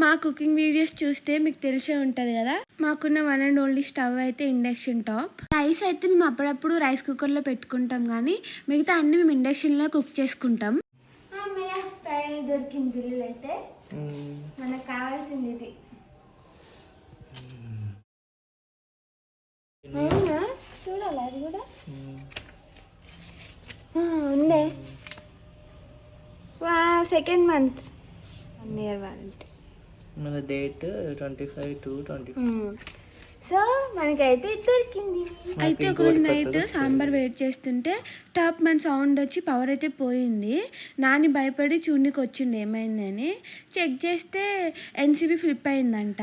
మా cooking videos చూస్తే మీకు తెలిసే ఉంటది కదా? మాకున్న వన్ అండ్ ఓన్లీ స్టవ్ అయితే ఇండక్షన్ టాప్ రైస్ అయితే మేము అప్పుడప్పుడు రైస్ కుక్కర్లో పెట్టుకుంటాం కానీ మిగతా అన్ని మేము ఇండక్షన్లో కుక్ చేసుకుంటాం. దొరికింది బిల్లులు అయితే మనకు కావాల్సింది ఇది అవునా? చూడాలి అది కూడా? ఆ, ఉందే. వా second month one year warranty మన date twenty five two twenty so మనకైతే దొరికింది. అయితే ఒక రోజు ఇంకోటి నైట్. సాంబార్ వెయిట్ చేస్తుంటే టాప్ మన సౌండ్ వచ్చి పవర్ అయితే పోయింది. నాని భయపడి చూడనికి వచ్చింది ఏమైందని. చెక్ చేస్తే ఎన్సీబీ ఫ్లిప్ అయిందంట.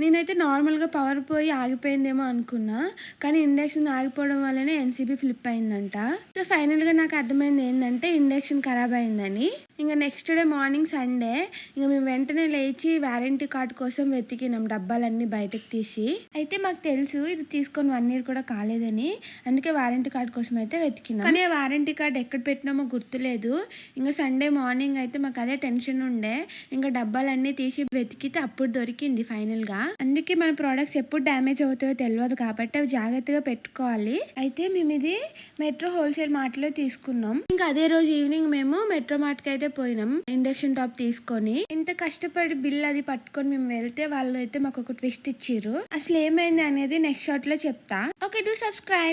నేనైతే నార్మల్గా పవర్ పోయి ఆగిపోయిందేమో అనుకున్నా కానీ ఇండక్షన్ ఆగిపోవడం వల్లనే ఎన్సీబీ ఫ్లిప్ అయిందంట. సో ఫైనల్గా నాకు అర్థమైంది ఏంటంటే ఇండక్షన్ ఖరాబ్ అయిందని. ఇంకా నెక్స్ట్ డే మార్నింగ్ సండే ఇంకా మేము వెంటనే లేచి వారంటీ కార్డ్ కోసం వెతికినాం డబ్బాలన్నీ బయటకు తీసి. అయితే మాకు తెలుసు ఇది తీసుకొని వన్ ఇయర్ కూడా కాలేదని అందుకే వారంటీ కార్డ్ కోసం అయితే వెతికినాం. కానీ వారంటీ కార్డ్ ఎక్కడ పెట్టినామో గుర్తులేదు. ఇంకా సండే మార్నింగ్ అయితే మాకు అదే టెన్షన్ ఉండే ఇంకా డబ్బాలన్నీ తీసి వెతికితే అప్పుడు దొరికింది ఫైనల్గా. అందుకే మన ప్రోడక్ట్స్ ఎప్పుడు డ్యామేజ్ అవుతాయో తెలియదు కాబట్టి అవి జాగ్రత్తగా పెట్టుకోవాలి. అయితే మేము ఇది మెట్రో హోల్సేల్ మార్ట్లో తీసుకున్నాం. ఇంకా అదే రోజు ఈవినింగ్ మేము మెట్రో మార్ట్కి అయితే పోయినాం. ఇండక్షన్ టాప్ తీసుకొని. ఇంత కష్టపడి బిల్ అది పట్టుకొని మేము వెళ్తే వాళ్ళు అయితే మాకు ఒక ట్విస్ట్ ఇచ్చారు అసలు ఏమైంది అనేది నెక్స్ట్ షాట్లో చెప్తా. Okay do subscribe